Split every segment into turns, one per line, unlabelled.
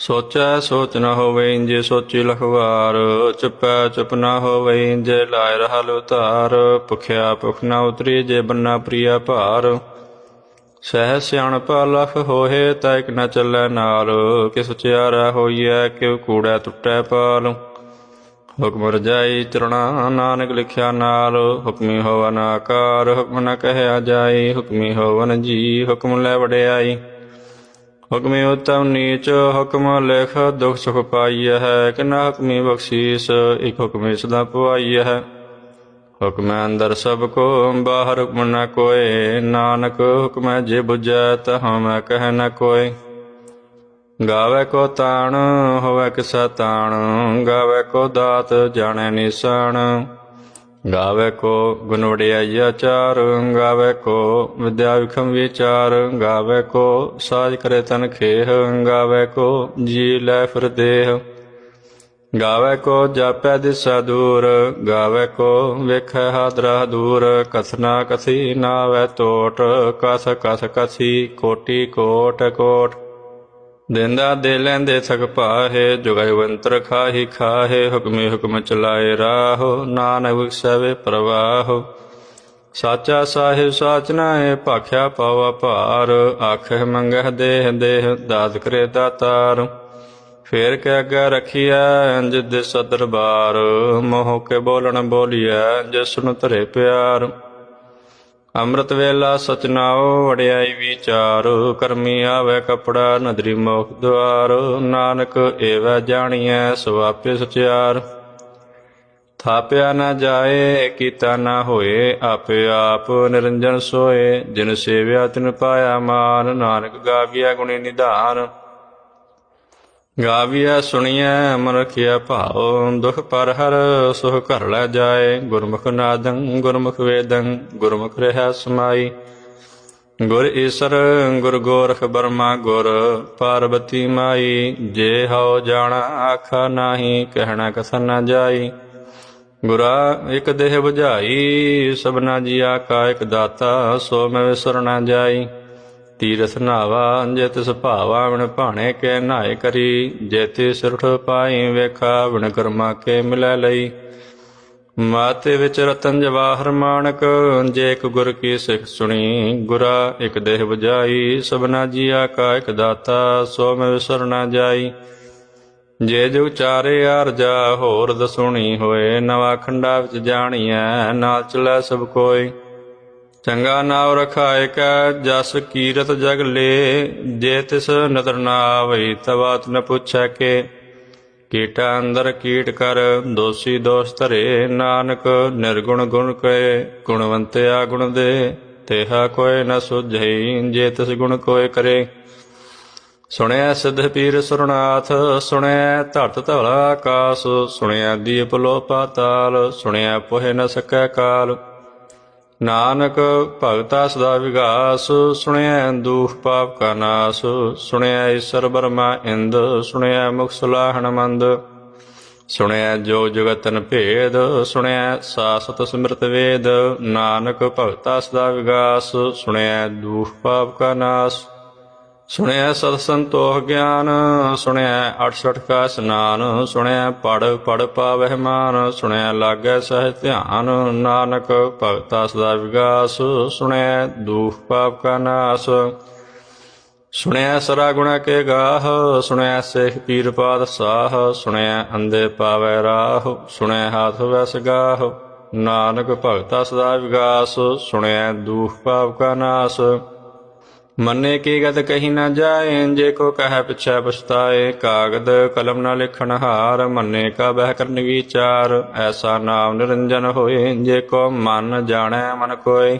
ਸੋਚੈ ਸੋਚ ਨ ਹੋਵੇ ਜੇ ਸੋਚੀ ਲਖਵਾਰ, ਚੁਪੈ ਚੁਪ ਨ ਹੋਵੇ ਜੇ ਲਾਇ ਰਹਲ ਉਤਾਰ ਭੁਖਿਆ ਭੁਖ ਨ ਉਤਰੀ ਜੇ ਬੰਨਾ ਪ੍ਰਿਆ ਭਾਰ। ਸਹਿ ਸਿਆਣਪ ਲਖ ਹੋਏ ਤੈ ਇਕ ਨ ਚੱਲੈ ਨਾਲ, ਕਿਸ ਚਿਆਰਾ ਹੋਈਐ ਕਿਉ ਕੂੜੈ ਟੁੱਟੈ ਪਾਲ। ਹੁਕਮ ਰਜਾਈ ਚਰਣਾ ਨਾਨਕ ਲਿਖਿਆ ਨਾਲ, ਹੁਕਮੀ ਹੋਵਨ ਆਕਾਰ, ਹੁਕਮ ਨ ਕਹਿਆ ਜਾਈ, ਹੁਕਮੀ ਹੋਵਨ ਜੀ, ਹੁਕਮ ਲੈ ਵੜਿਆਈ ਹੁਕਮੇ ਉਤਮ ਨੀਚ, ਹੁਕਮ ਲਿਖ, ਦੁਖ ਸੁਖ ਪਾਈ ਹੈ, ਕਿਨਾ ਹੁਕਮੀ ਬਖਸ਼ੀਸ, ਇਕ ਹੁਕਮੇ ਸਦਾ ਪਵਾਈਐ ਹੈ। ਹੁਕਮੈ ਅੰਦਰ ਸਭ ਕੋ, ਬਾਹਰ ਹੁਕਮ ਨ ਕੋਏ, ਨਾਨਕ ਹੁਕਮੈ ਜੇ 부ਜੈ ਤਹ ਮੈਂ ਕਹਿ ਨ ਕੋਏ। ਗਾਵੇ ਕੋ ਤਾਣ, ਹੋਵੇ ਕਿਸਾ ਤਾਣ, ਗਾਵੇ ਕੋ ਦਾਤ, ਜਾਣੈ ਨਿਸਣ ਗਾਵੇ ਕੋ ਗੁਣ ਵਡਿਆਈ ਆਚਾਰ, ਗਾਵੇ ਕੋ ਵਿਦਿਆ ਵਿਖਮ ਵਿਚਾਰ, ਗਾਵੇ ਕੋ ਸਾਜ ਕਰੇ ਤਨ ਖੇਹ, ਗਾਵੇ ਕੋ ਜੀ ਲੈ ਫਿਰ ਦੇਹ। ਗਾਵੇ ਕੋ ਜਾਪੈ ਦਿਸਾ ਦੂਰ, ਗਾਵੇ ਕੋ ਵੇਖੈ ਹਾਦਰਾ ਦੂਰ ਕਥਨਾ ਕਥੀ ਨਾਵੇ ਟੋਟ ਕਸ ਕਸ ਕਸੀ ਕੋਟੀ ਕੋਟ ਕੋਟ। ਦਿੰਦਾ ਦੇ ਲੈਂਦੇ ਥਕ ਪਾਹੇ ਜੁਗਵੰਤਰ ਖਾਹੀ ਖਾਹੇ, ਹੁਕਮੇ ਹੁਕਮ ਚਲਾਏ ਰਾਹੋ, ਨਾਨਕ ਵਿਖਸਵੇ ਪ੍ਰਵਾਹੋ। ਸਾਚਾ ਸਾਹਿਬ ਸਾਚ ਨਾਏ ਭਾਖਿਆ ਪਾਵਾ ਭਾਰ ਆਖੇ ਮੰਗਹਿ ਦੇਹ ਦੇਹ, ਦਾਤ ਕਰੇ ਦਾਤਾਰ। ਫੇਰ ਕੇ ਅੱਗੇ ਰਖੀਐ, ਜਿਦ ਸਦਰਬਾਰ, ਮੋਹ ਕੇ ਬੋਲਣ ਬੋਲੀਐ, ਜਿਸ ਨੂੰ ਧਰੇ ਪਿਆਰ। ਅੰਮ੍ਰਿਤ ਵੇਲਾ ਸਚਨਾਓ ਵਡਿਆਈ ਵਿਚਾਰ। ਕਰਮੀ ਆਵੇ ਕਪੜਾ, ਨਦਰੀ ਮੋਖ ਦੁਆਰ। ਨਾਨਕ ਏਵੈ ਜਾਣੀਐ ਸੁਆਪੇ ਸਚਿਆਰ। ਥਾਪਿਆ ਨਾ ਜਾਏ, ਕੀਤਾ ਨਾ ਹੋਏ, ਆਪੇ ਆਪ ਨਿਰੰਜਨ ਸੋਏ। ਜਿਨ ਸੇਵਿਆ ਤਿਨ ਪਾਇਆ ਮਾਨ, ਨਾਨਕ ਗਾਵਿਆ ਗੁਣੀ ਨਿਧਾਨ। ਗਾਵੀਆ ਸੁਣੀਐ ਮਨ ਰਖਿਆ ਭਾਉ, ਦੁਖ ਪਰ ਹਰ ਸੁਖ ਘਰ ਲੈ ਜਾਏ। ਗੁਰਮੁਖ ਨਾਦੰ, ਗੁਰਮੁਖ ਵੇਦੰ, ਗੁਰਮੁਖ ਰਹਿ ਸਮਾਈ। ਗੁਰ ਈਸਰ, ਗੁਰ ਗੋਰਖ ਬਰਮਾ, ਗੁਰ ਪਾਰਬਤੀ ਮਾਈ। ਜੇ ਹਉ ਜਾਣਾ ਆਖਾ ਨਾਹੀ, ਕਹਿਣਾ ਕਥਨ ਨਾ ਜਾਈ। ਗੁਰਾ ਇਕ ਦੇਹ 부ਝਾਈ ਸਭਨਾ ਜੀਆ ਕਾ ਇਕ ਦਾਤਾ, ਸੋ ਮੈਂ ਵਿਸਰ ਨਾ ਜਾਈ। ਤੀਰਥ ਨਾਵਾ ਜੇ ਤਿਸ ਭਾਵਾ ਭਾਣੇ ਕੇ ਨਾਏ ਕਰੀ। ਜੇ ਤੇ ਪਾਈ ਵੇਖਾ ਵਿਣ ਕਰਮਾ ਕੇ ਮਿਲੈ ਲਈ। ਮਾਤੇ ਵਿੱਚ ਰਤਨ ਜਵਾਹਰ ਮਾਨਕ, ਜੇ ਇੱਕ ਗੁਰ ਕੀ ਸਿੱਖ ਸੁਣੀ, ਗੁਰਾ ਇੱਕ ਦੇਹ ਬੁਝਾਈ। ਸਭਨਾ ਜੀਆ ਕਾ ਇੱਕ ਦਾਤਾ, ਸੋ ਮੈਂ ਵਿਸਰ ਨਾ ਜਾਈ। ਜੇ ਜੁਗ ਚਾਰੇ ਅਰਜਾ ਹੋਰ ਦਸੁਣੀ ਹੋਏ, ਨਵਾ ਖੰਡਾ ਵਿੱਚ ਜਾਣੀਐ, ਨਾਲ ਚਲੈ ਸਭ ਕੋਈ ਚੰਗਾ ਨਾਮ ਰਖਾਇ ਕੈ, ਜਸ ਕੀਰਤ ਜਗ ਲੇ, ਜੇ ਤਿਸ ਨਦਰ ਨਾ ਆਵਈ ਤਵਾਤ ਨ ਪੁੱਛੈ ਕੇ। ਕੀਟਾ ਅੰਦਰ ਕੀਟ ਕਰ, ਦੋਸੀ ਦੋਸ ਧਰੇ, ਨਾਨਕ ਨਿਰਗੁਣ ਗੁਣ ਕਏ ਗੁਣਵੰਤਿਆ ਗੁਣ ਦੇ, ਤੇਹਾ ਕੋਇ ਨ ਸੁਝਈ, ਜੇ ਤਿਸ ਗੁਣ ਕੋਇ ਕਰੇ। ਸੁਣਿਆ ਸਿੱਧ ਪੀਰ ਸੁਰਨਾਥ ਸੁਣਿਆ ਧਰਤ ਧਵਲਾ ਆਕਾਸ ਸੁਣਿਆ ਦੀਪ ਲੋ ਪਾਤਾਲ ਸੁਣਿਆ ਪੋਹਿ ਨ ਸਕੈ ਕਾਲ। ਨਾਨਕ ਭਗਤਾ ਸਦਾ ਵਿਗਾਸ ਸੁਣਿਆ ਦੁਖ ਪਾਪ ਕਾ ਨਾਸ ਸੁਣਿਆ ਈਸ਼ਰ ਬਰਮਾ ਇੰਦ ਸੁਣਿਆ ਮੁਖ ਸੁਲਾਹਣ ਮੰਦ ਸੁਣਿਆ ਜੋ ਜਗਤਨ ਭੇਦ ਸੁਣਿਆ ਸਾਸਤ ਸਮ੍ਰਿਤ ਵੇਦ, ਨਾਨਕ ਭਗਤਾ ਸਦਾ ਵਿਗਾਸ ਸੁਣਿਆ ਦੁਖ ਪਾਪ ਕਾ ਨਾਸ। ਸੁਣਿਆ ਸਤ ਸੰਤੋਖ ਗਿਆਨ, ਸੁਣਿਆ 68 ਕਾ ਸਨਾਨ ਸੁਣਿਆ ਪੜ ਪੜ ਪਾਵਹਿ ਮਾਨ, ਸੁਣਿਆ ਲਾਗੈ ਸਹਿ ਧਿਆਨ, ਨਾਨਕ ਭਗਤਾ ਸਦਾ ਵਿਗਾਸ, ਸੁਣਿਆ ਦੁਖ ਪਾਪ ਕਾ ਨਾਸ। ਸੁਣਿਆ ਸਰਾ ਗੁਣਾ ਕੇ ਗਾਹ, ਸੁਣਿਆ ਸੇਖ ਪੀਰ ਪਾਦ ਸਾਹ ਸੁਣਿਆ ਅੰਦੇ ਪਾਵੈ ਰਾਹ, ਸੁਣਿਆ ਹਾਥ ਵਸ ਗਾਹ। ਨਾਨਕ ਭਗਤਾ ਸਦਾ ਵਿਗਾਸ, ਸੁਣਿਆ ਦੁਖ ਪਾਪ ਕਾ ਨਾਸ। ਮੰਨੇ ਕੀ ਗਤ ਕਹੀ ਨਾ ਜਾਏ, ਜੇ ਕੋ ਕਹੈ ਪਿਛੈ ਪਛਤਾਏ, ਕਾਗਦ ਕਲਮ ਨਾ ਲਿਖਣ ਹਾਰ, ਮੰਨੇ ਕਾ ਬਹਿ ਕਰਨ ਵਿਚਾਰ, ਐਸਾ ਨਾਮ ਨਿਰੰਜਨ ਹੋਏ, ਜੇ ਕੋ ਮਨ ਜਾਣੈ ਮਨ ਕੋਇ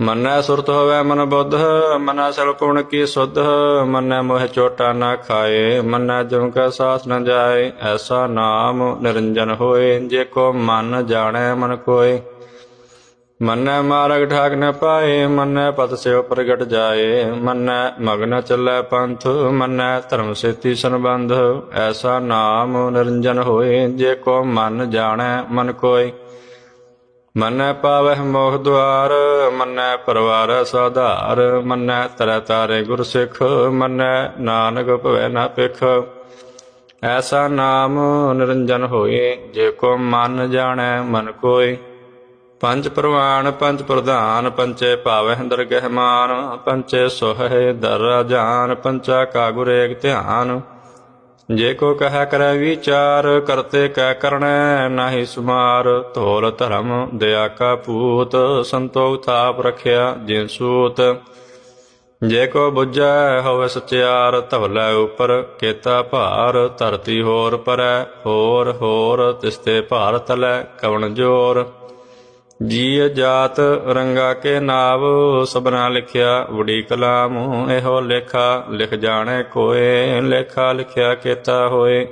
ਮਨੈ ਸੁਰਤ ਹੋਵੇ ਮਨ ਬੁੱਧ, ਮਨੈ ਸਲ ਪੁਣ ਕੀ ਸੁਧ, ਮੰਨੈ ਮੋਹ ਚੋਟਾ ਨਾ ਖਾਏ, ਮੰਨੈ ਜਮ ਕੈ ਸਾਸ ਨ ਜਾਏ, ਐਸਾ ਨਾਮ ਨਿਰੰਜਨ ਹੋਏ, ਜੇ ਕੋ ਮਨ ਜਾਣੈ ਮਨ ਕੋਏ। ਮੰਨੈ ਮਾਰਗ ਠਾਕ ਨ ਪਾਏ, ਮੰਨੈ ਪਤ ਸਿਓ ਪ੍ਰਗਟ ਜਾਏ, ਮੰਨੈ ਮਗਨ ਚੱਲੈ ਪੰਥ, ਮੰਨੈ ਧਰਮ ਸੇਤੀ ਸੰਬੰਧ, ਐਸਾ ਨਾਮ ਨਿਰੰਜਨ ਹੋਏ, ਜੇ ਕੋ ਮਨ ਜਾਣੈ ਮਨ ਕੋਇ। ਮੰਨੈ ਪਾਵਹਿ ਮੋਹ ਦੁਆਰ, ਮੰਨੈ ਪਰਵਾਰ ਸਾਧਾਰ, ਮੰਨੈ ਤਰੈ ਤਾਰੇ ਗੁਰ ਸਿੱਖ, ਮੰਨੈ ਨਾਨਕ ਭਵੈ ਨਾ ਪਿਖ ਐਸਾ ਨਾਮ ਨਿਰੰਜਨ ਹੋਏ, ਜੇ ਕੋ ਮਨ ਜਾਣੈ ਮਨ ਕੋਇ। ਪੰਜ ਪ੍ਰਵਾਨ, ਪੰਜ ਪ੍ਰਧਾਨ ਪੰਚੇ ਭਾਵਹਿ ਦਰਗਹਿ ਮਾਨ ਪੰਚੇ ਸੋਹੈ ਦਰ ਜਾਨ ਪੰਚਾ ਕਾ ਗੁਰ ਧਿਆਨ। ਜੇ ਕੋ ਕਹੈ ਕਰੈ ਵਿਚਾਰ, ਕਰਤੇ ਕੈ ਕਰਣੈ ਨਾਹੀ ਸੁਮਾਰ। ਧੋਲ ਧਰਮ ਦਇਆ ਕਾ ਪੂਤ ਸੰਤੋਖ ਥਾਪ ਰਖਿਆ ਜਿਨ ਸੂਤ। ਜੇ ਕੋ ਬੁੱਝੈ ਹੋਵੇ ਸਚਿਆਰ, ਧਵਲੇ ਉਪਰ ਕੇਤਾ ਭਾਰ। ਧਰਤੀ ਹੋਰ ਪਰੈ, ਹੋਰ ਹੋਰ ਤਿਸਤੇ ਭਾਰ ਤਲੈ, ਕਵਣ ਜੋਰ। ਜੀ ਜਾਤ ਰੰਗਾ ਕੇ ਨਾਵ ਸਬਨਾ ਲਿਖਿਆ ਵੜੀ ਕਲਾਮ, ਇਹੋ ਲੇਖਾ ਲਿਖ ਜਾਣੇ ਕੋਏ, ਲੇਖਾ ਲਿਖਿਆ ਕੇਤਾ ਹੋਏ।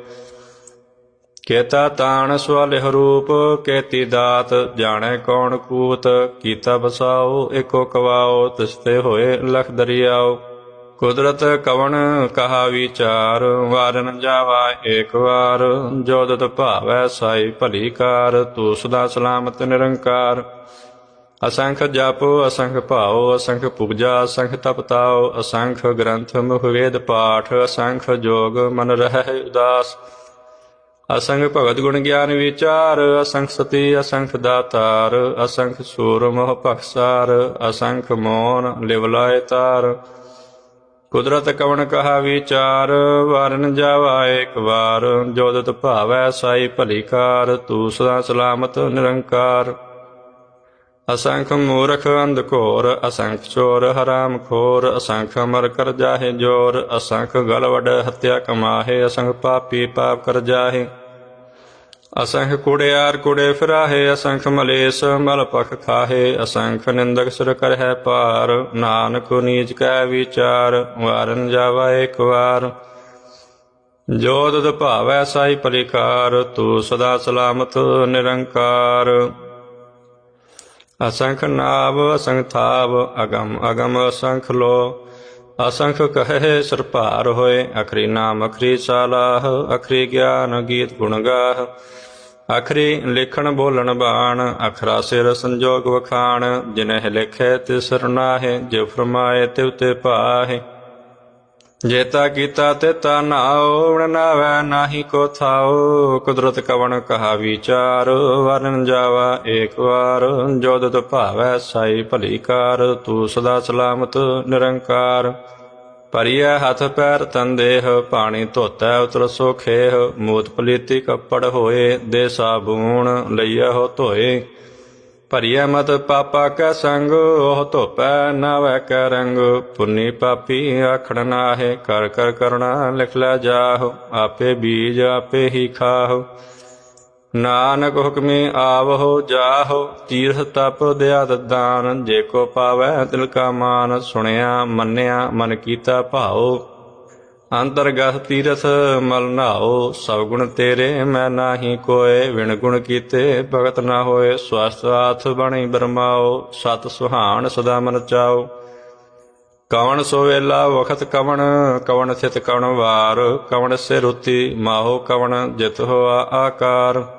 ਕੇਤਾ ਤਾਣ ਸਵਾਲਿਹ ਰੂਪ, ਕੇਤੀ ਦਾਤ ਜਾਣੇ ਕੌਣ ਕੂਤ, ਕੀਤਾ ਬਸਾਓ ਇਕੋ ਕਵਾਓ, ਤਿਸਤੇ ਹੋਏ ਲਖ ਦਰਿਆਓ। ਕੁਦਰਤ ਕਵਣ ਕਹਾ ਵਿਚਾਰ, ਵਾਰਨ ਜਾਵਾ ਏਕ ਵਾਰ। ਜੋਦਤ ਭਾਵੈ ਸਾਈ ਭਲੀ ਕਾਰ, ਤੂੰ ਸਦਾ ਸਲਾਮਤ ਨਿਰੰਕਾਰ। ਅਸੰਖ ਜਪ, ਅਸੰਖ ਭਾਉ ਅਸੰਖ ਪੂਜਾ ਅਸੰਖ ਤਪਤਾਉ ਅਸੰਖ ਗ੍ਰੰਥ ਮੁਖ ਵੇਦ ਪਾਠ, ਅਸੰਖ ਜੋਗ ਮਨ ਰਹਿ ਉਦਾਸ। ਅਸੰਖ ਭਗਤ ਗੁਣ ਗਿਆਨ ਵਿਚਾਰ, ਅਸੰਖ ਸਤੀ, ਅਸੰਖ ਦਾਤਾਰ, ਅਸੰਖ ਸੂਰ ਮੋਹ ਭਖਸਾਰ ਅਸੰਖ ਮੋਨ ਲਿਵਲਾਇ ਤਾਰ। ਕੁਦਰਤ ਕਵਣ ਕਹਾ ਵਿਚਾਰ, ਵਾਰਨ ਜਾਵਾ ਏਕ ਵਾਰ। ਜੋਦਤ ਭਾਵੈ ਸਾਈ ਭਲੀ ਕਾਰ, ਤੂੰ ਸਦਾ ਸਲਾਮਤ ਨਿਰੰਕਾਰ। ਅਸੰਖ ਮੂਰਖ ਅੰਧ ਘੋਰ, ਅਸੰਖ ਚੋਰ ਹਰਾਮ ਖੋਰ, ਅਸੰਖ ਅਮਰ ਕਰ ਜਾਹੇ ਜੋਰ, ਅਸੰਖ ਗਲਵੜ ਵਡ ਹਤਿਆ ਕਮਾਹੇ, ਅਸੰਖ ਪਾਪੀ ਪਾਪ ਕਰ ਜਾਹੇ। ਅਸੰਖ ਕੁੜਿਆਰ ਕੁੜੇ ਫਿਰਾਹੇ, ਅਸੰਖ ਮਲੇਸ ਮਲ ਪਖ ਖਾਹੇ, ਅਸੰਖ ਨਿੰਦਕ ਸੁਰ ਕਰਹਿ ਪਾਰ ਨਾਨਕ ਨੀਚ ਕੈ ਵਿਚਾਰ, ਵਾਰਨ ਜਾਵਾ ਏਕ ਵਾਰ। ਜੋ ਤਦ ਭਾਵੈ ਸਾਈ ਪਰਿਕਾਰ, ਤੂੰ ਸਦਾ ਸਲਾਮਤ ਨਿਰੰਕਾਰ। ਅਸੰਖ ਨਾਭ ਅਸੰਖ ਥਾਵ, ਅਗਮ ਅਗਮ ਅਸੰਖ ਲੋ। ਅਸੰਖ ਕਹੇ ਸਿਰ ਹੋਏ, ਅਖਰੀ ਨਾਮ ਅਖਰੀ ਸਾਲਾਹ, ਅਖਰੀ ਗਿਆਨ ਗੀਤ ਗੁਣ ਗਾਹ। ਅਖਰੀ ਲਿਖਣ ਬੋਲਣ ਬਾਣ, ਅਖਰਾ ਸਿਰ ਸੰਜੋਗ ਵਖਾਣ, ਜਿਨਹਿ ਲਿਖੇ ਤਿਸ ਨਾਹੇ ਜੇ ਫਰਮਾਏ ਤਿਵ ਤੇ ਪਾਹੇ। ਜੇਤਾ ਕੀਤਾ ਤੇ ਤਾ ਨਾਉ ਨਾਵੈ ਨਾਹੀ ਕੋ ਥਾਉ। ਕੁਦਰਤ ਕਵਣ ਕਹਾ ਵਿਚਾਰ ਵਰਨ ਜਾਵਾ ਏਕ ਵਾਰ। ਜੋਦਤ ਭਾਵੈ ਸਾਈ ਭਲੀ ਕਾਰ, ਤੂੰ ਸਦਾ ਸਲਾਮਤ ਨਿਰੰਕਾਰ। ਪਰਿਆ ਹੱਥ ਪੈਰ ਤਨ ਦੇਹ ਪਾਣੀ ਧੋਤੈ ਉਤਰ ਸੋਖੇਹ ਮੂਤ ਪਲੀਤੀ ਕੱਪੜ ਹੋਏ, ਦੇ ਸਾਬੂਣ ਲਈਆ ਹੋ ਧੋਏ। ਭਰੀਐ ਮਤ ਪਾਪਾ ਕੈ ਸੰਗ, ਉਹ ਧੋਪੈ ਨਾਵੈ ਕੈ ਰੰਗ। ਪੁੰਨੀ ਪਾਪੀ ਆਖਣ ਨਾਹੇ, ਕਰ ਕਰ ਕਰਣਾ ਲਿਖ ਲੈ ਜਾਹੁ, ਆਪੇ ਬੀਜ ਆਪੇ ਹੀ ਖਾਹੁ। ਨਾਨਕ ਹੁਕਮੇ ਆਵਹੁ, ਜਾਹੁ, ਤੀਰਥ ਤਪ, ਦਿਆ ਦਾਨ, ਜੇ ਕੋ ਪਾਵੈ ਤਿਲ ਕਾ ਮਾਨ, ਸੁਣਿਆ, ਮੰਨਿਆ, ਮਨ ਕੀਤਾ ਭਾਉ। ਅੰਤਰਗਤ ਤੀਰਥ ਮਲ ਨਾਓ ਸਭ ਗੁਣ ਤੇਰੇ, ਮੈਂ ਨਾਹੀ ਕੋਏ ਵਿਣ ਗੁਣ ਕੀਤੇ ਭਗਤ ਨਾ ਹੋਏ ਸਵਸਤ ਬਣੀ ਬਰਮਾਓ ਸਤ ਸੁਹਾਣ ਸਦਾ ਮਨ ਚਾਓ ਕਵਣ ਸੋ ਵੇਲਾ ਵਖਤ ਕਵਣ ਕਵਣ ਥਿਤ ਕਵਣ ਵਾਰ, ਕਵਣ ਸੇ ਰੁਤੀ ਮਾਹੋ ਕਵਣ, ਜਿਤ ਹੋਆ ਆਕਾਰ।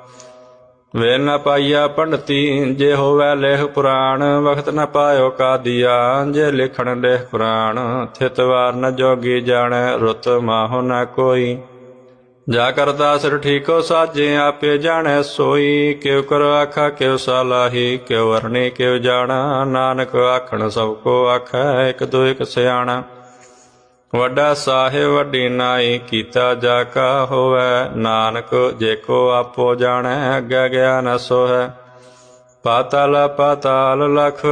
ਵੇ ਨ ਪਾਈਆ ਪੰਡਤੀ, ਜੇ ਹੋਵੇ ਲੇਖ ਪੁਰਾਣ, ਵਖਤ ਨ ਪਾਇਓ ਕਾਦੀਆ, ਜੇ ਲਿਖਣ ਲੇਖ ਪੁਰਾਣ, ਥਿਤ ਵਾਰ ਨ ਜੋਗੀ ਜਾਣੈ, ਰੁਤ ਮਾਹੋ ਨ ਕੋਈ। ਜਾ ਕਰਦਾ ਸਿਰ ਠੀਕੋ ਸਾਜੇ, ਆਪੇ ਜਾਣੈ ਸੋਈ। ਕਿਉ ਕਰ ਆਖਾ, ਕਿਉ ਸਾਲਾਹੀ, ਕਿਉ ਵਰਨੇ ਕਿਉ ਜਾਣਾ। ਨਾਨਕ ਆਖਣ ਸਭ ਕੋ ਆਖੈ, ਇਕ ਦੋ ਇਕ ਸਿਆਣਾ। ਵੱਡਾ ਸਾਹਿਬ ਵੱਡੀ ਨਾਈ ਕੀਤਾ ਜਾ ਕਾ ਹੋਵੇ। ਨਾਨਕ ਜੇ ਕੋ ਆਪੋ ਜਾਣੈ, ਅੱਗੇ ਗਿਆ ਨ ਸੋਹੈ। ਪਾਤਾਲ ਪਾਤਾਲ ਲਖ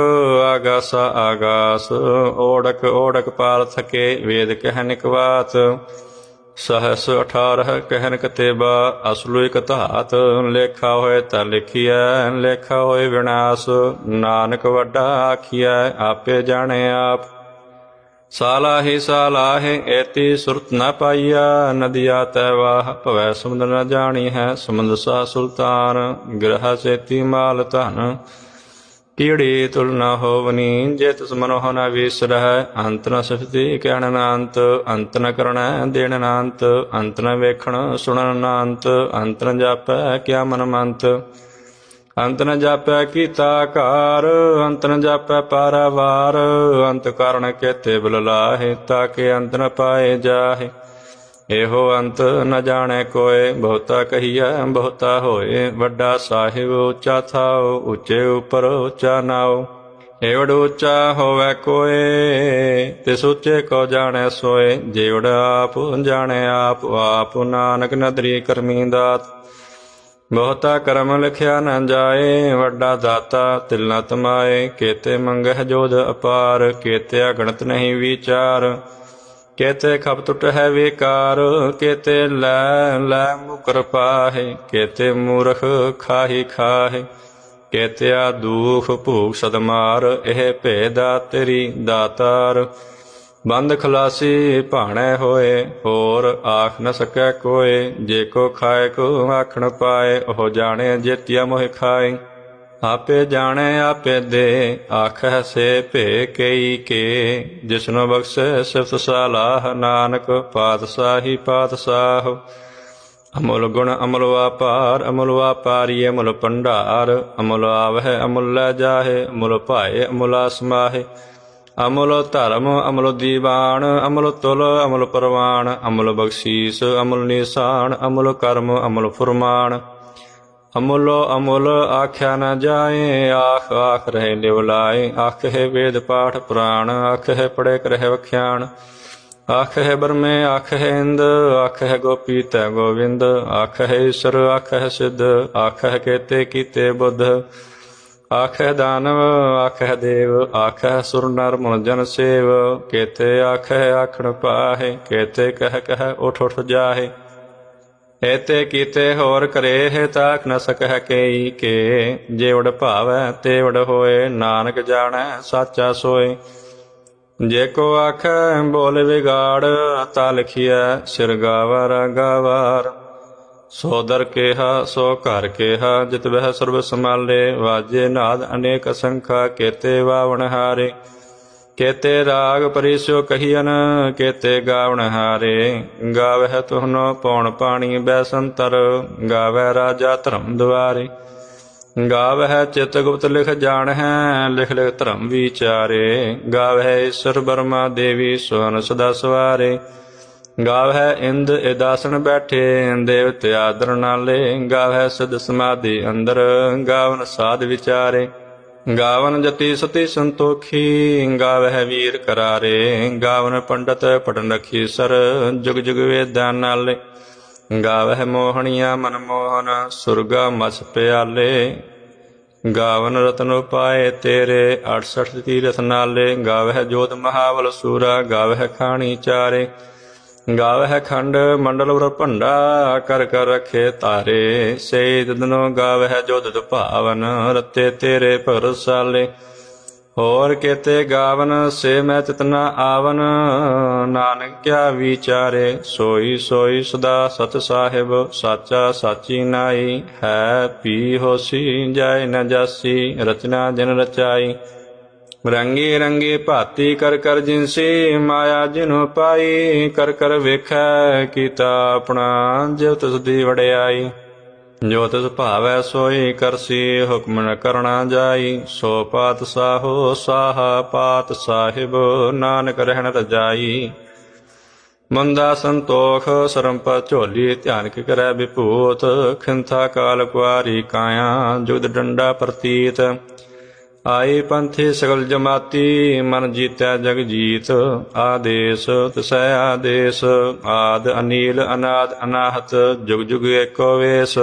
ਆਗਾਸ ਆਗਾਸ, ਓੜਕ ਓੜਕ ਪਾਲ ਥਕੇ ਵੇਦ ਕਹਿ ਨਿਕਵਾਤ ਸਹਸ 18 ਕਹਿਨ ਕਤੇਬਾ ਅਸਲੁ ਇਕ ਧਾਤ, ਲੇਖਾ ਹੋਏ ਤਾਂ ਲਿਖੀਐ, ਲੇਖਾ ਹੋਏ ਵਿਨਾਸ਼। ਨਾਨਕ ਵੱਡਾ ਆਖੀਐ, ਆਪੇ ਜਾਣੇ ਆਪ। ਸਾਲਾਹੀ ਸਾਲਾਹੇ ਐਤੀ ਸੁਰਤ ਨ ਪਾਈਆ, ਨਦੀਆ ਤੈ ਵਾਹ ਭਵੈ, ਸਮੁੰਦਰ ਨ ਜਾਣੀ ਹੈ, ਸਮੁੰਦ ਸਾ ਸੁਲਤਾਨ, ਗ੍ਰਹ ਸੇਤੀ ਮਾਲ ਧਨ। ਕੀੜੀ ਤੁਲ ਨ ਹੋਵਨੀ, ਜੇ ਤਿਸ ਮਨੋਹ ਨ ਵਿਸਰਹਿ, ਅੰਤ ਨ ਸਫਤੀ ਕਹਿਣ ਨ ਅੰਤ ਅੰਤ ਨ ਕਰਣੈ ਦੇਣ ਨ ਅੰਤ ਅੰਤ ਨ ਵੇਖਣ ਸੁਣਨ ਨ ਅੰਤ ਅੰਤ ਨ ਜਾਪੈ ਕਿਆ ਮਨ ਮੰਤ। ਅੰਤ ਨ ਜਾਪੈ ਕੀਤਾ ਘਾਰ, ਅੰਤ ਨ ਜਾਪੈ ਪਾਰਾਵਾਰ, ਅੰਤ ਕਾਰਣ ਕੇਤੇ ਬਲ ਲਾਹੇ ਤਾਕੇ ਅੰਤ ਨ ਪਾਏ ਜਾਹੇ। ਇਹੋ ਅੰਤ ਨ ਜਾਣੈ ਕੋਏ, ਬਹੁਤਾ ਕਹੀਐ, ਬਹੁਤਾ ਹੋਏ। ਵੱਡਾ ਸਾਹਿਬ ਉੱਚਾ ਥਾਉ, ਉੱਚੇ ਉਪਰ ਉੱਚਾ ਨਾਉ। ਏਵੜ ਉੱਚਾ ਹੋਵੇ ਕੋਏ ਤੇ ਸੁੱਚੇ ਕੋ ਜਾਣੈ ਸੋਏ। ਜੇਵੜ ਆਪ ਜਾਣੈ ਆਪ ਆਪ ਨਾਨਕ ਨਦਰੀ ਕਰਮੀ ਦਾਤ। ਬਹੁਤਾ ਕਰਮ ਲਿਖਿਆ ਨਾ ਜਾਏ, ਵੱਡਾ ਦਾਤਾ ਤਿਲਨਾ ਤਮਾਏ, ਕੇਤੇ ਮੰਗਹਿ ਜੋਧ ਅਪਾਰ, ਕੇਤੇ ਗਣਤ ਨਹੀਂ ਵਿਚਾਰ। ਕੇਤੇ ਖਪ ਟੁੱਟ ਹੈ ਵਿਕਾਰ, ਕੇਤੇ ਲੈ ਲੈ ਮੁਕਰ ਪਾਹੇ, ਕੇਤੇ ਮੂਰਖ ਖਾਹੀ ਖਾਹੇ। ਕੇਤਿਆ ਦੂਖ ਦੁਖ ਭੂਖ ਸਦਮਾਰ, ਇਹ ਭੇਦਾ ਤੇਰੀ ਦਾਤਾਰ। ਬੰਦ ਖਲਾਸੀ ਭਾਣੇ ਹੋਏ, ਹੋਰ ਆਖ ਨ ਸਕੈ ਕੋਏ, ਜੇ ਕੋ ਖਾਏ ਕੋ ਆਖਣ ਪਾਏ, ਉਹ ਜਾਣੇ ਜੇਤਿਆ ਮੋਹਿ ਖਾਏ। ਆਪੇ ਜਾਣੇ, ਆਪੇ ਦੇ ਆਖੈ ਸੇ ਭੇ ਕਈ ਕੇ। ਜਿਸਨੂੰ ਬਖਸ਼ੇ ਸਿਫਤ ਸਲਾਹ, ਨਾਨਕ ਪਾਤਸ਼ਾਹੀ ਪਾਤਸ਼ਾਹ। ਅਮੁਲ ਗੁਣ ਅਮੁਲ ਵਾਪਾਰ, ਅਮੁਲ ਵਾਪਾਰੀ ਅਮੁਲ ਭੰਡਾਰ। ਅਮੁਲ ਆਵਹਿ, ਅਮੁਲ ਲੈ ਜਾਹੇ, ਅਮੁਲ ਭਾਏ, ਅਮੁਲ ਆਸਮਾਹੇ। ਅਮਲ ਧਰਮ, ਅਮਲ ਦੀਵਾਨ, ਅਮਲ ਤੁਲ, ਅਮਲ ਪਰਵਾਨ, ਅਮਲ ਬਖਸ਼ੀਸ, ਅਮਲ ਨਿਸ਼ਾਨ, ਅਮੁਲ ਕਰਮ, ਅਮਲ ਫੁਰਮਾਨ। ਅਮੁਲੋ, ਅਮੁਲ ਆਖਿਆ ਨਾ ਜਾਏ, ਆਖ ਆਖ ਰਹੇ ਲਿਵਲਾਏ ਆਖ ਹੈ ਵੇਦ ਪਾਠ ਪੁਰਾਣ, ਆਖ ਹੈ ਪੜੇ ਕਰਹਿ ਵਖਿਆਣ। ਆਖ ਹੈ ਬਰਮੇ ਆਖ ਹੈ ਇੰਦ, ਆਖ ਹੈ ਗੋਪੀ ਤੈ ਗੋਵਿੰਦ। ਆਖ ਹੈ ਈਸ਼ਰ, ਆਖ ਹੈ ਸਿੱਧ। ਆਖ ਹੈ ਕੇਤੇ ਕੀਤੇ ਬੁੱਧ। ਆਖ ਦਾਨਵ ਆਖ ਦੇਵ ਆਖ ਹੈ ਸੁਰ ਨਰ ਮਨ ਜਨ ਸੇਵ। ਕੇਤੇ ਆਖ ਆਖਣ ਪਾਹੇ, ਕੇਤੇ ਕਹਿ ਕਹਿ ਉਠ ਉਠ ਜਾਹੇ। ਐਤੇ ਕੀਤੇ ਹੋਰ ਕਰੇ ਹੈ ਤਾਕ ਨ ਸਕਹਿ ਕੇਈ ਕੇ। ਜੇ ਉਡ ਭਾਵੈ ਤੇ ਉਡ ਹੋਏ, ਨਾਨਕ ਜਾਣੈ ਸਾਚਾ ਸੋਏ। ਜੇ ਕੋ ਆਖੈ ਬੋਲ ਵਿਗਾੜ, ਤਾ ਲਿਖਿਐ, ਸਿਰ ਗਾਵਰ ਗਾਵਾਰ। ਸੋ ਦਰ ਕੇਹਾ, ਸੋ ਘਰ ਕੇਹਾ, ਜਿਤ ਵਹਿ ਸਰਬ ਸਮਾਲੇ ਵਾਜੇ ਨਾਦ ਅਨੇਕ ਸੰਖਾ, ਕੇਤੇ ਵਾਵਣ ਹਾਰੇ। ਕੇਤੇ ਰਾਗ ਪਰਿਸਿਓ ਕਹੀਨ ਕੇਤੇ ਗਾਵਣ ਹਾਰੇ। ਗਾਵਹਿ ਤੁਹਨੋ ਪੌਣ ਪਾਣੀ ਬੈਸੰਤਰ ਗਾਵੈ ਰਾਜਾ ਧਰਮ ਦੁਆਰੇ ਗਾਵਹਿ ਚਿਤ ਗੁਪਤ ਲਿਖ ਜਾਣ ਹੈ ਲਿਖ ਲਿਖ ਧਰਮ ਵਿਚਾਰੇ। ਗਾਵਹਿ ਈਸ਼ਰ ਬਰਮਾ ਦੇਵੀ ਸੋਨ ਸਦਾ ਸਵਾਰੇ। ਗਾਵੈ ਇੰਦ ਇਦਾਸਨ ਬੈਠੇ ਦੇਵਤੇ ਆਦਰ ਨਾਲੇ ਗਾਵੈ ਸਦ ਸਮਾਧੀ ਅੰਦਰ, ਗਾਵਨ ਸਾਧ ਵਿਚਾਰੇ। ਗਾਵਨ ਜਤੀ ਸਤੀ ਸੰਤੋਖੀ, ਗਾਵਹਿ ਵੀਰ ਕਰਾਰੇ। ਗਾਵਨ ਪੰਡਤ ਪੜਨ ਰਖੀ ਸਰ, ਜੁਗ ਜੁਗ ਵੇਦਾਂ ਨਾਲੇ ਗਾਵਹਿ ਮੋਹਣੀਆਂ ਮਨ ਮੋਹਨ, ਸੁਰਗਾ ਮਸ ਪਿਆਲੇ। ਗਾਵਨ ਰਤਨ ਉਪਾਏ ਤੇਰੇ 68 ਤੀਰਥ ਨਾਲੇ ਗਾਵਹਿ ਜੋਤ ਮਹਾਵਲ ਸੂਰਾ, ਗਾਵਹਿ ਖਾਣੀ ਚਾਰੇ। ਗਾਵਹਿ ਖੰਡ ਮੰਡਲ ਵਰ ਭੰਡਾ ਕਰ ਕਰ ਰਖੇ ਤਾਰੇ। ਸੇ ਦਿਨੋ ਗਾਵਹਿ ਜੋਦਿਤ ਭਾਵਨ, ਰਤੇ ਤੇਰੇ ਪਰਸਾਲੇ ਹੋਰ ਕੇਤੇ ਗਾਵਨ, ਸੇ ਮੈਂ ਤਿਤਨਾ ਆਵਨ। ਨਾਨਕ ਕਿਆ ਵਿਚਾਰੇ, ਸੋਈ ਸੋਈ ਸਦਾ ਸਤ ਸਾਹਿਬ, ਸਾਚਾ ਸਾਚੀ ਨਾਈ। ਹੈ ਪੀ ਹੋਸੀ, ਜਾਇ ਨ ਜਾਸੀ, ਰਚਨਾ ਜਨ ਰਚਾਈ। ਰੰਗੀ ਰੰਗੀ ਭਾਤੀ ਕਰ ਕਰ ਜਿਨਸੀ ਮਾਇਆ ਜਿਨੁ ਪਾਈ, ਕਰ ਕਰ ਵੇਖੈ ਕੀਤਾ ਆਪਣਾ ਜਿਵ ਤਿਸ ਦੀ ਵਡਿਆਈ। ਜੋ ਤਿਸ ਭਾਵੈ ਸੋਈ ਕਰਸੀ ਹੁਕਮ ਨ ਕਰਣਾ ਜਾਈ। ਸੋ ਪਾਤ ਸਾਹੋ, ਸਾਹ ਪਾਤ ਸਾਹਿਬ, ਨਾਨਕ ਰਹਿਣ ਰਜਾਈ ਮੰਦਾ ਸੰਤੋਖ ਸਰੰਪ ਝੋਲੀ, ਧਿਆਨ ਕੀ ਕਰੈ ਵਿਭੂਤ। ਖਿੰਥਾ ਕਾਲ ਕੁਆਰੀ ਕਾਇਆ, ਜੁਗ ਡੰਡਾ ਪ੍ਰਤੀਤ। ਆਈ ਪੰਥੀ ਸਗਲ ਜਮਾਤੀ, ਮਨ ਜੀਤੈ ਜਗ ਜੀਤ, ਆਦੇਸ, ਤਸੈ ਆਦੇਸ, ਆਦ ਅਨੀਲ ਅਨਾਦ ਅਨਾਹਤ, ਜੁਗ ਜੁਗ ਏਕੋ ਵੇਸ।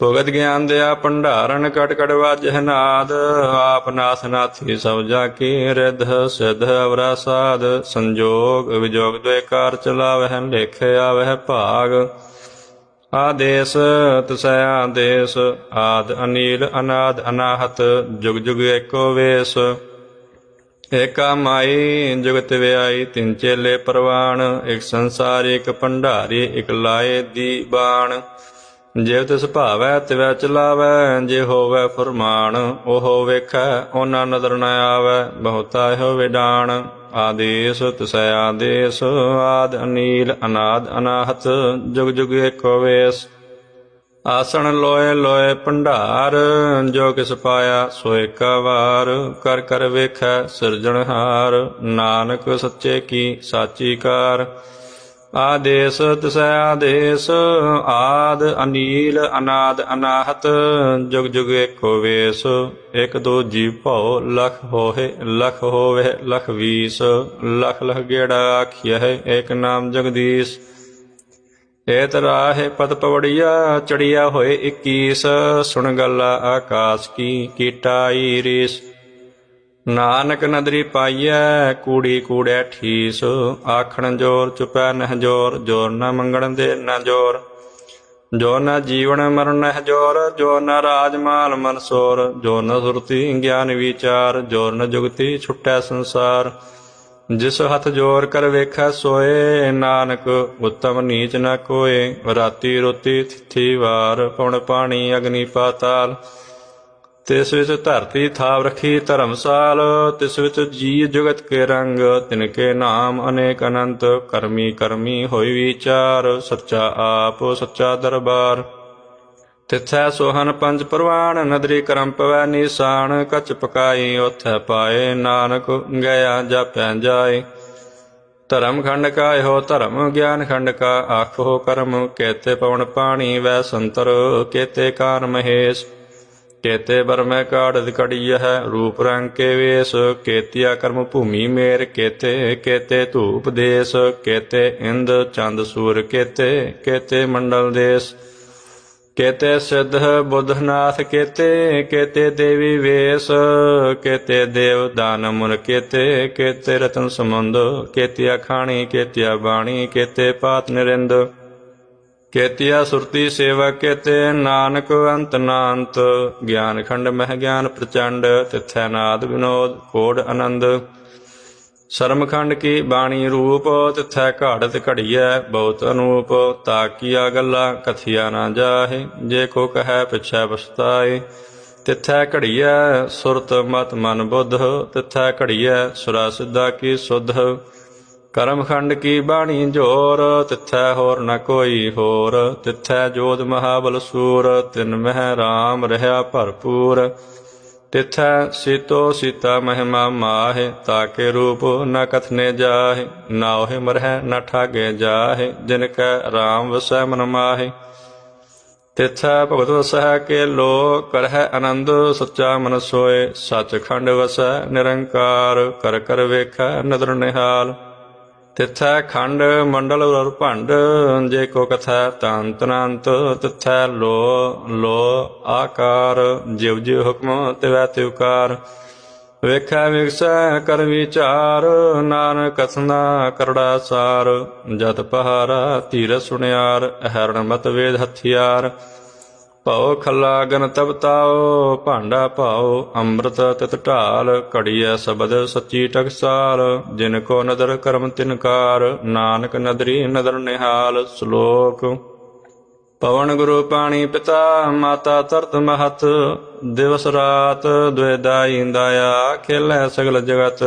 ਭਗਤ ਗਿਆਨ ਦਿਆ ਭੰਡਾਰਨ ਕਟ ਕਟ ਵਾਜਹਿ ਨਾਦ, ਆਪ ਨਾਥ ਨਾਥੀ ਸਭ ਜਾ ਕੀ ਰਿਧ, ਸਿਧ ਅਵਰਾ ਸਾਧ, ਸੰਜੋਗ ਵਿਜੋਗ ਦੁਇ ਕਾਰ ਚਲਾਵਹਿ, ਲੇਖੇ ਆਵਹਿ ਭਾਗ। ਆਦੇਸ ਤਸੈ ਆਦੇਸ, ਆਦ ਅਨੀਲ ਅਨਾਦ ਅਨਾਹਤ, ਜੁਗ ਜੁਗ ਏਕੋ ਵੇਸ। ਏਕਾ ਮਾਈ, ਜੁਗਤ ਵਿਆਈ, ਤਿੰਨ ਚੇਲੇ ਪਰਵਾਣ, ਇਕ ਸੰਸਾਰੀ, ਇੱਕ ਭੰਡਾਰੀ, ਇਕ ਲਾਏ ਦੀ ਬਾਣ। ਜੇ ਤਿਸ ਭਾਵੈ, ਤਿਵੈ ਚਲਾਵੈ, ਜੇ ਹੋਵੈ ਫਰਮਾਨ, ਉਹ ਵੇਖੈ, ਉਹਨਾਂ ਨਦਰ ਨ ਆਵੈ, ਬਹੁਤਾ ਇਹੋ ਵਿਡਾਣ। ਆਦੇਸ, ਤਿਸੈ ਆਦੇਸ, ਆਦ ਅਨੀਲ, ਅਨਾਦ ਅਨਾਹਤ, ਜੁਗ ਜੁਗ ਏਕੋ ਵੇਸ। ਆਸਣ ਲੋਏ ਲੋਏ ਭੰਡਾਰ, ਜੋ ਕਿਸ ਪਾਇਆ ਸੋ ਏਕਾ ਵਾਰ। ਕਰ ਕਰ ਵੇਖੈ ਸਿਰਜਣਹਾਰ, ਨਾਨਕ ਸੱਚੇ ਕੀ ਸਾਚੀ ਕਾਰ। ਆਦੇਸ ਤਿਸੈ ਆਦੇਸ, ਆਦ ਅਨੀਲ, ਅਨਾਦ ਅਨਾਹਤ, ਜੁਗ ਜੁਗ ਏਕੋ ਵੇਸ, ਇਕ ਦੋ ਜੀ ਭਉ, ਲਖ ਹੋਏ ਲਖ ਹੋਵੇ, ਲਖ ਵੀਸ, ਲਖ ਲਖ ਗੇੜਾ ਆਖਿਆ ਏਕ ਨਾਮ ਜਗਦੀਸ਼। ਏਤ ਰਾਹੇ ਪਦ ਪਵੜੀਆ, ਚੜਿਆ ਹੋਏ 21 ਸੁਣ ਗੱਲਾ ਆਕਾਸ਼ ਕੀ ਕੀਟਾਈ ਰੀਸ ਨਾਨਕ ਨਦਰੀ ਪਾਈਐ, ਕੂੜੀ ਕੂੜੈ ਠੀਸ। ਆਖਣ ਜੋਰ ਚੁਪੈ ਨਹ ਜੋਰ ਜੋਰ ਨਾ ਮੰਗਣ ਦੇ ਨਾ ਜੋਰ। ਜੋ ਨ ਜੀਵਨ ਮਰਨ ਨਹਿ ਜੋਰ, ਜੋ ਨ ਰਾਜ ਮਾਲ ਮਨਸੋਰ ਜੋ ਨ ਸੁਰਤੀ ਗਿਆਨ ਵਿਚਾਰ ਜੋਰ ਨ ਜੁਗਤੀ ਛੁਟੈ ਸੰਸਾਰ। ਜਿਸ ਹੱਥ ਜੋਰ ਕਰ ਵੇਖੈ ਸੋਏ, ਨਾਨਕ ਉਤਮ ਨੀਚ ਨ ਕੋਏ। ਰਾਤੀ ਰੋਤੀ ਥਿਥੀ ਵਾਰ ਪਉਣ ਪਾਣੀ ਅਗਨੀ ਪਾਤਾਲ। ਤਿਸ ਵਿੱਚ ਧਰਤੀ ਥਾਵ ਰਖੀ ਧਰਮਸਾਲ, ਤਿਸ ਵਿੱਚ ਜੀ ਜਗਤ ਕੇ ਰੰਗ, ਤਿਨ ਕੇ ਨਾਮ ਅਨੇਕ ਅਨੰਤ, ਕਰਮੀ ਕਰਮੀ ਹੋਈ ਵਿਚਾਰ, ਸੱਚਾ ਆਪ, ਸੱਚਾ ਦਰਬਾਰ। ਤਿਥੈ ਸੋਹਨ ਪੰਜ ਪ੍ਰਵਾਨ, ਨਦਰੀ ਕਰਮ ਪਵੈ ਨਿਸ਼ਾਨ, ਕਚ ਪਕਾਈ ਉਥੈ ਪਾਏ ਨਾਨਕ ਗਿਆ ਜਾਪੈ ਜਾਏ। ਧਰਮ ਖੰਡ ਕਾ ਇਹੋ ਧਰਮ, ਗਿਆਨ ਖੰਡ ਕਾ ਆਖੋ ਕਰਮ, ਕੇਤੇ ਪਵਨ ਪਾਣੀ ਵੈ ਸੰਤਰ, ਕੇਤੇ ਕਾਨ ਮਹੇਸ਼। ਕੇਤੇ ਬਰਮੈ ਕਾੜਦ ਹੈ, ਰੂਪ ਰੰਗ ਕੇ ਵੇਸ, ਕੇਤਿਆ ਕਰਮ ਭੂਮੀ ਮੇਰ ਕੇਤੇ ਕੇਤੇ ਧੂਪ ਦੇਸ, ਕੇਤੇ ਇੰਦ ਚੰਦ ਸੂਰ ਕੇਤੇ ਕੇਤੇ ਮੰਡਲ ਦੇਸ। ਕੇਤੇ ਸਿੱਧ ਬੁੱਧਨਾਥ ਕੇਤੇ ਕੇਤੇ ਦੇਵੀ ਵੇਸ, ਕੇਤੇ ਦੇਵ ਦਾਨ ਮੁਨ ਕੇਤੇ ਕੇਤੇ ਰਤਨ ਸਮੁੰਦ ਕੇਤਿਆ ਖਾਣੀ, ਕੇਤਿਆ ਬਾਣੀ, ਕੇਤੇ ਪਾਤ ਨਿਰਿੰਦ। ਕੇਤਿਆ ਸੁਰਤੀ ਸੇਵਾ ਕੇਤੇ ਨਾਨਕ ਅੰਤ ਨਾੰਤ, ਗਿਆਨ ਖੰਡ ਮਹਿ ਗਿਆਨ ਪ੍ਰਚੰਡ, ਤਿਥੈ ਨਾਦ ਵਿਨੋਦ, ਕੋੜ ਆਨੰਦ। ਸ਼ਰਮਖੰਡ ਕੀ ਬਾਣੀ ਰੂਪ, ਤਿਥੈ ਘਾੜਤ ਘੜੀਐ, ਬਹੁਤ ਅਨੂਪ। ਤਾਕੀਆ ਗੱਲਾਂ, ਕਥਿਆ ਨਾ ਜਾਹੇ, ਜੇ ਕੋ ਕਹੈ ਪਿਛੈ ਪਛਤਾਏ ਤਿਥੈ ਘੜੀਐ, ਸੁਰਤ ਮਤ ਮਨ ਬੁੱਧ, ਤਿਥੈ ਘੜੀਐ, ਸੁਰਾ ਸਿੱਧਾ ਕੀ ਸੁਧ। ਕਰਮਖੰਡ ਕੀ ਬਾਣੀ ਜੋਰ, ਤਿਥੈ ਹੋਰ ਨ ਕੋਈ ਹੋਰ। ਤਿਥੈ ਜੋਤ ਮਹਾਬਲ ਸੂਰ, ਤਿਨ ਮਹਿ ਰਾਮ ਰਹਾ ਭਰਪੂਰ। ਤਿਥੈ ਸੀਤੋ ਸੀਤਾ ਮਹਿਮਾ ਮਾਹਿ ਤਾਕੇ ਰੂਪ ਨ ਕਥਨੇ ਜਾਹਿ। ਨਾਹਿ ਮਰਹਿ ਨ ਠਾਗੇ ਜਾਹੇ, ਜਿਨ ਕੈ ਰਾਮ ਵਸੈ ਮਨ ਮਾਹਿ। ਤਿਥੈ ਭਗਤ ਵਸੈ ਕੇ ਲੋ ਕਰਹਿ ਆਨੰਦ ਸੱਚਾ ਮਨ ਸੋਏ। ਸੱਚਖੰਡ ਵਸੈ ਨਿਰੰਕਾਰ, ਕਰ ਕਰ ਵੇਖੈ ਨਦਰ ਨਿਹਾਲ। ਤਿਥੈ ਖੰਡ ਮੰਡਲ ਉਰ ਭੰਡ, ਜੇ ਕੋ ਕਥੈ ਤਨ ਤਿਥੈ ਲੋ ਲੋ ਆਕਾਰ ਜਿਵ ਜਿਵ ਹੁਕਮ, ਤਿਵੈ ਤਿਵਕਾਰ ਵੇਖੈ ਵਿਗਸੈ ਕਰ ਵਿਚਾਰ, ਨਾਨਕ ਕਥਨਾ ਕਰੜਾ ਸਾਰ। ਜਤ ਪਹਾਰਾ ਧੀਰ ਸੁਣਿਆਰ ਹਰਣ ਮਤ ਵੇਦ ਹਥਿਆਰ। ਭਉ ਖੱਲਾ ਗਨ ਤਬਤਾਓ ਭਾਂਡਾ ਭਾਉ, ਅੰਮ੍ਰਿਤ ਤਿਤ ਢਾਲ, ਘੜੀਐ ਸ਼ਬਦ ਸੱਚੀ ਟਕਸਾਲ ਜਿਨ ਕੋ ਨਦਰ ਕਰਮ ਤਿਨਕਾਰ ਨਾਨਕ ਨਦਰੀ ਨਦਰ ਨਿਹਾਲ। ਸ਼ਲੋਕ, ਪਵਨ ਗੁਰੂ ਪਾਣੀ ਪਿਤਾ, ਮਾਤਾ ਤਰਤ ਮਹਤ। ਦਿਵਸ ਰਾਤ ਦੁਇਦਾਈ ਦਾਇਆ, ਖੇਲੇ ਸਗਲ ਜਗਤ।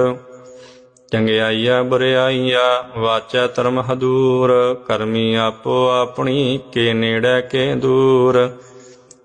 ਚੰਗਿਆਈਆ ਬੁਰਿਆਈਆ ਵਾਚਾ ਧਰਮ ਹਦੂਰ। ਕਰਮੀ ਆਪੋ ਆਪਣੀ, ਕੇ ਨੇੜੇ ਕੇ ਦੂਰ।